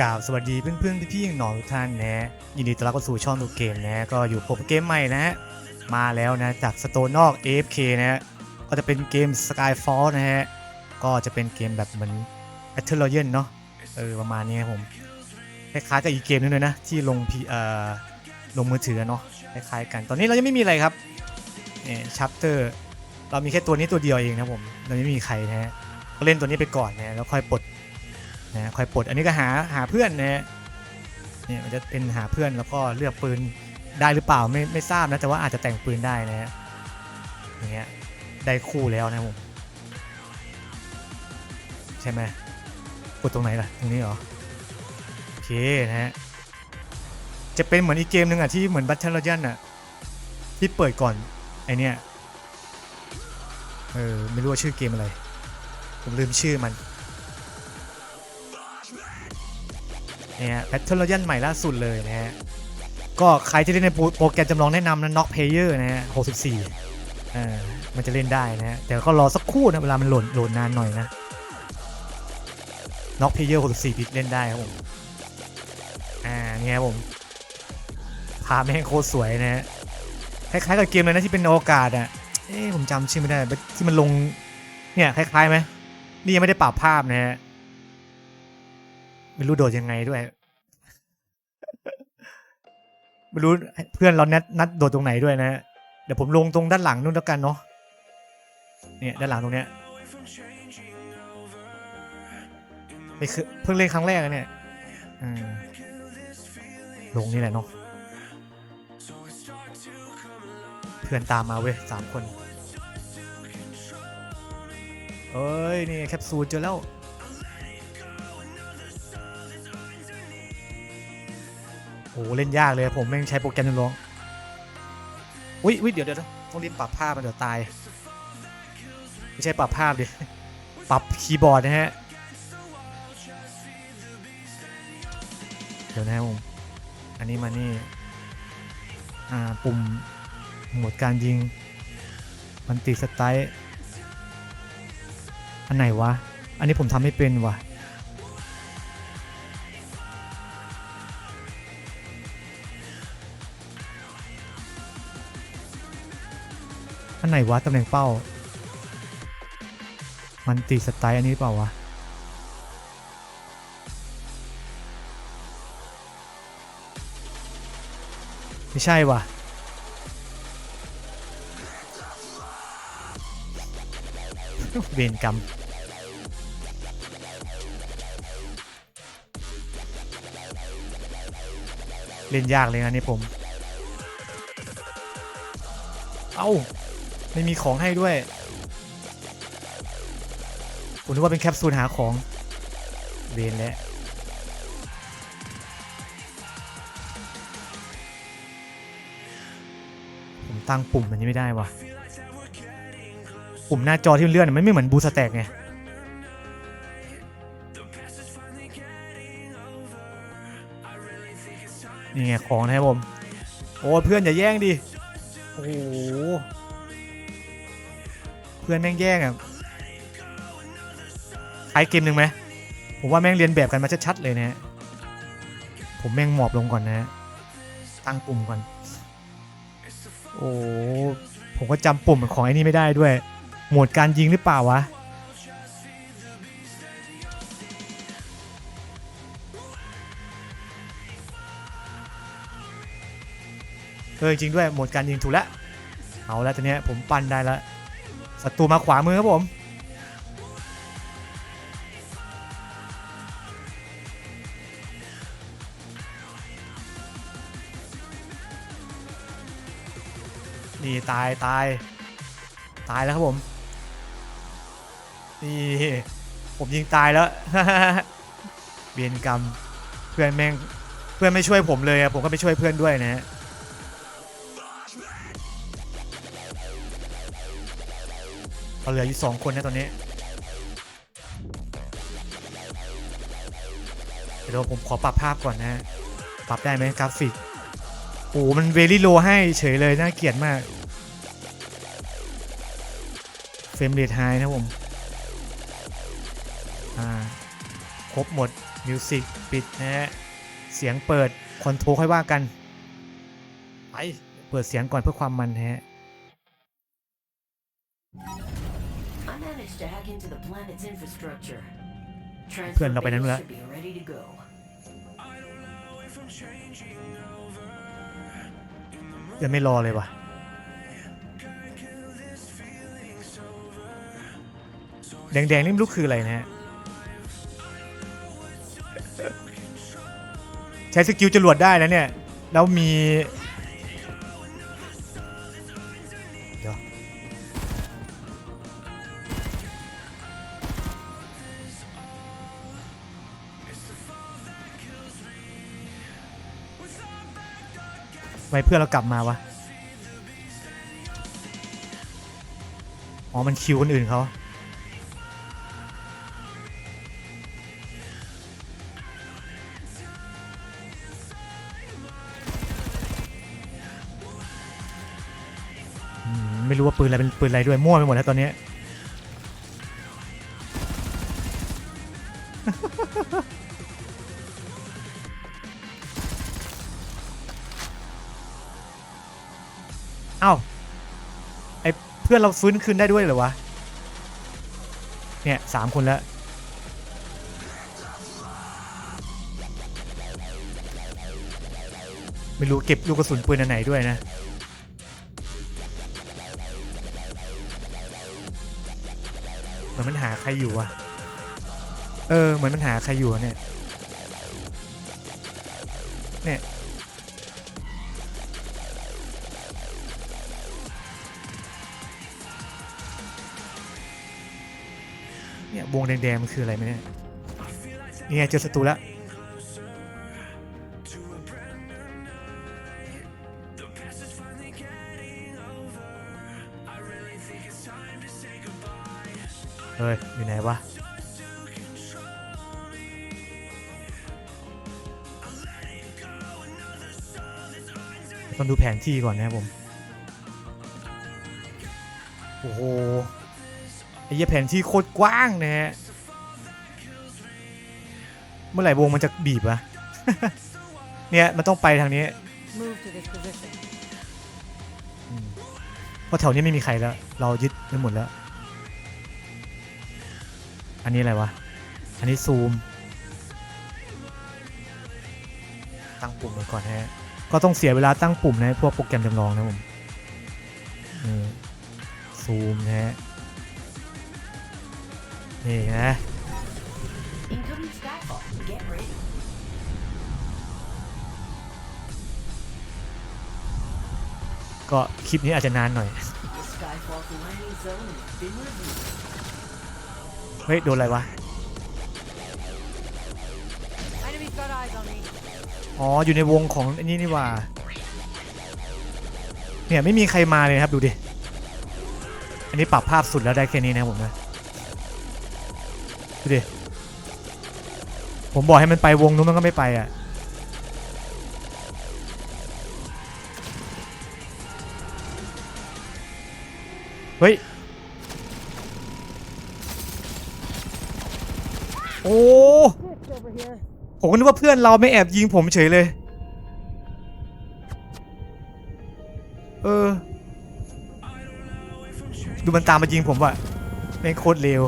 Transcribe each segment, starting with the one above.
กราบสวัสดีเพื่อนๆพี่ๆหนองๆทุกท่านนะยินดีต้อนรับเข้าสู่ช่องดูเกมนะก็อยู่ผมเกมใหม่นะฮะมาแล้วนะจากสโตนอก AFK นะฮะก็จะเป็นเกม Skyfall นะฮะก็จะเป็นเกมแบบเหมือน Battle Royale เนาะเออประมาณนี้ครับผมคล้ายๆกับอีกเกมนึงเลยนะที่ลงพีเอ่อลงมือถือเนาะคล้ายๆกันตอนนี้เรายังไม่มีอะไรครับเนี่ยชัปเตอร์เรามีแค่ตัวนี้ตัวเดียวเองนะผมเราไม่มีใครนะฮะก็เล่นตัวนี้ไปก่อนนะแล้วค่อยปลด นะคอยปลดอันนี้ก็หาหาเพื่อนนะฮะเนี่ยมันจะเป็นหาเพื่อนแล้วก็เลือกปืนได้หรือเปล่าไม่ไม่ทราบนะแต่ว่าอาจจะแต่งปืนได้นะฮะอย่างเงี้ยได้คู่แล้วนะผมใช่ไหมกดตรงไหนล่ะตรงนี้เหรอโอเคนะฮะจะเป็นเหมือนอีกเกมหนึ่งอะที่เหมือนบัตเทิลยันอะที่เปิดก่อนไอเนี้ยเออไม่รู้ว่าชื่อเกมอะไร ผมลืมชื่อมัน นี่ยแพทเทิร์นรยันใหม่ล่าสุดเลยนะฮะก็ใครที่เล่นในโปรแกรมจำลองแนะนำนะน็อกเพเยอร์นะฮะ64อ่ามันจะเล่นได้นะฮะแต่ก็รอสักครู่นะเวลามันโหลดโหลดนานหน่อยนะน็อกเพเยอร์64บิตเล่นได้ครับผมอ่าเนี่ยครับผมภาพแม่งโคตรสวยนะฮะคล้ายๆกับเกมเลยนะที่เป็นอวกาศอะเอ๊ะผมจำชื่อไม่ได้ที่มันลงเนี่ยคล้ายๆไหมนี่ยังไม่ได้ปรับภาพนะฮะ ไม่รู้โดดยังไงด้วย ไม่รู้เพื่อนเรานัดนัดโดดตรงไหนด้วยนะฮะเดี๋ยวผมลงตรงด้านหลังนู่นแล้วกันเนาะเนี่ยด้านหลังตรงเนี้ยนี่คือเพิ่งเล่นครั้งแรกอะเนี่ยลงนี่แหละเนาะเพื่อนตามมาเว้ยสามคนเอ้ย นี่แคปซูลเจอแล้ว โอ้โหเล่นยากเลยผมแม่งใช้โปรแกรมจำลองอุ้ยอุ้ยเดี๋ยวเดี๋ยวต้องรีบปรับภาพมันเดี๋ยวตาย ไม่ใช่ปรับภาพดิ ปรับคีย์บอร์ดนะฮะ เดี๋ยวนะครับผม อันนี้มานี่ อ่า ปุ่มโหมดการยิง มันติสไตล์ อันไหนวะ อันนี้ผมทำไม่เป็นว่ะ อันไหนวะตำแหน่งเป้า มันตีสไตล์อันนี้เปล่าวะ ไม่ใช่วะเวรกรรมเล่นยากเลยนะนี่ผม เอ้า ไม่มีของให้ด้วยผมนึกว่าเป็นแคปซูลหาของเวนแล้วผมตั้งปุ่มมันนี้ไม่ได้วะปุ่มหน้าจอที่เลื่อนมันไม่เหมือนบูสแต็กไงนี่ไงของนะครับผม โอ้เพื่อนอย่าแย่งดิ โอ้โห เพื่อนแม่งแย่งอะคล้ายเกมหนึ่งไหมผมว่าแม่งเรียนแบบกันมาชัดๆเลยนะฮะผมแม่งหมอบลงก่อนนะฮะตั้งปุ่มก่อน โอ้ผมก็จำปุ่มของไอ้นี่ไม่ได้ด้วย โหมดการยิงหรือเปล่าวะเออจริงด้วยโหมดการยิงถูกแล้วเอาแล้วตอนเนี้ยผมปั้นได้แล้ว ศัตรูมาขวามือครับผม นี่ตายตายตายแล้วครับผม นี่ผมยิงตายแล้ว เบียนกรรมเพื่อนแม่งเพื่อนไม่ช่วยผมเลยอะผมก็ไปช่วยเพื่อนด้วยนะฮะ เราเหลืออยู่สองคนนะตอนนี้ เดี๋ยวผมขอปรับภาพก่อนนะ ปรับได้ไหมกราฟิก โอ้โหมันเวลี่โลให้เฉยเลย น่าเกลียดมาก เฟรมเรทไฮนะผม อ่า ครบหมด มิวสิกปิดนะฮะ เสียงเปิด คอนโทรค่อยว่ากัน ไป เปิดเสียงก่อนเพื่อความมันนะฮะ I managed to hack into the planet's infrastructure. เพื่อนเราไปนั้นแล้ว Should be ready to go. เดี๋ยวไม่รอเลยว่ะ แดงๆนี่ไม่รู้คืออะไรนะฮะ ใช้สกิลจรวดได้นะเนี่ย แล้วมี ไว้เพื่อนเรากลับมาวะ อ๋อ มันคิวคนอื่นเขาไม่รู้ว่าปืนอะไรเป็นปืนอะไรด้วยมั่วไปหมดแล้วตอนนี้ เอ้าไอเพื่อนเราฟื้นคืนได้ด้วยเหรอวะ เนี่ยสามคนแล้ว ไม่รู้เก็บลูกกระสุนปืนอันไหนด้วยนะ เหมือนมันหาใครอยู่อะเออ เหมือนมันหาใครอยู่เนี่ย เนี่ย เนี่ยวงแดงๆมันคืออะไรไหมเนี่ยนี่ไงเจอศัตรูแล้วเฮ้ยอยู่ไหนวะต้องดูแผนที่ก่อนนะครับผม โอ้โหไอ้ เหี้ยแผนที่โคตรกว้างนะฮะ เมื่อไหร่วงมันจะบีบวะเนี่ยมันต้องไปทางนี้ Move to this position. อืมเพราะแถวนี้ไม่มีใครแล้ว เรายึดไปหมดแล้ว อันนี้อะไรวะ อันนี้ซูม ตั้งปุ่มไว้ก่อนฮะ ก็ต้องเสียเวลาตั้งปุ่มนะพวกโปรแกรมจำลองนะผมเออซูมนะฮะ นี่นะ Incoming Skyfall. Get ready. ก็คลิปนี้อาจจะนานหน่อย The Skyfall's landing zone has been reviewed. เฮ้ย โดนอะไรวะ Enemy's got eyes on me. อ๋อ อยู่ในวงของไอันนี้นี่หว่า เนี่ย ไม่มีใครมาเลยนะครับ ดูดิ อันนี้ปรับภาพสุดแล้วได้แค่นี้นะครับผมนะ ดูดิ ผมบอกให้มันไปวงนู้นมันก็ไม่ไปอะ เฮ้ย โอ้ ผมก็นึกว่าเพื่อนเราไม่แอบยิงผมเฉยเลย เออ ดูมันตามมายิงผมว่ะแม่งโคตรเร็ว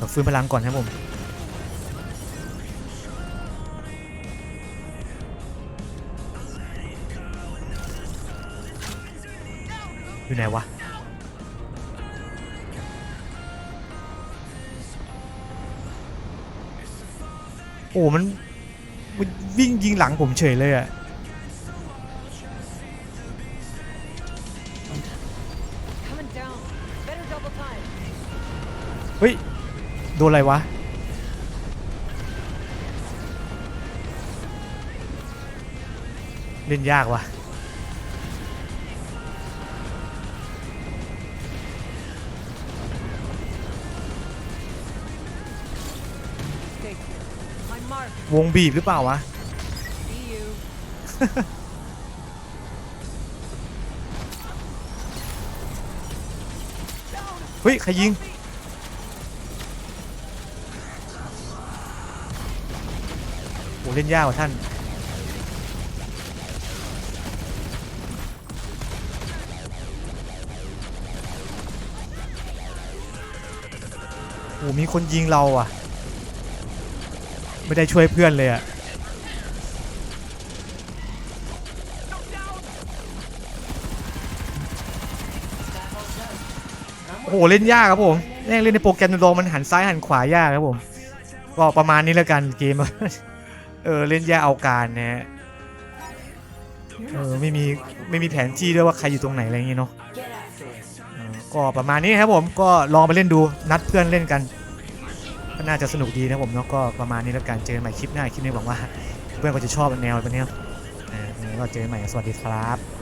เราฟื้นพลังก่อนครับผมอยู่ไหนวะโอ้มันมันวิ่งยิงหลังผมเฉยเลยอะ Coming down. Better double time. เฮ้ย โดนอะไรวะ เล่นยากว่ะ Stay clear. My mark. วงบีบหรือเปล่าวะ See you. เฮ้ย ใครยิง เล่นยากว่าท่าน โอ้มีคนยิงเราอะ ไม่ได้ช่วยเพื่อนเลยอะโอ้โหเล่นยากครับผมแม่งเล่นในโปรแกรมโดมันหันซ้ายหันขวายากครับผม ก็ประมาณนี้แล้วกันเกม เออเล่นยากเอาการนะฮะเออไม่มีไม่มีแผนที่ด้วยว่าใครอยู่ตรงไหนอะไรอย่างงี้เนาะ Get after it. เออก็ประมาณนี้ครับผมก็ลองไปเล่นดูนัดเพื่อนเล่นกันก็น่าจะสนุกดีนะผมเนาะก็ประมาณนี้แล้วกันเจอกันใหม่คลิปหน้าคลิปนี้หวังว่า เพื่อนก็จะชอบแนวแบบนี้เนาะอ่ายังไงก็เจอกันใหม่สวัสดีครับ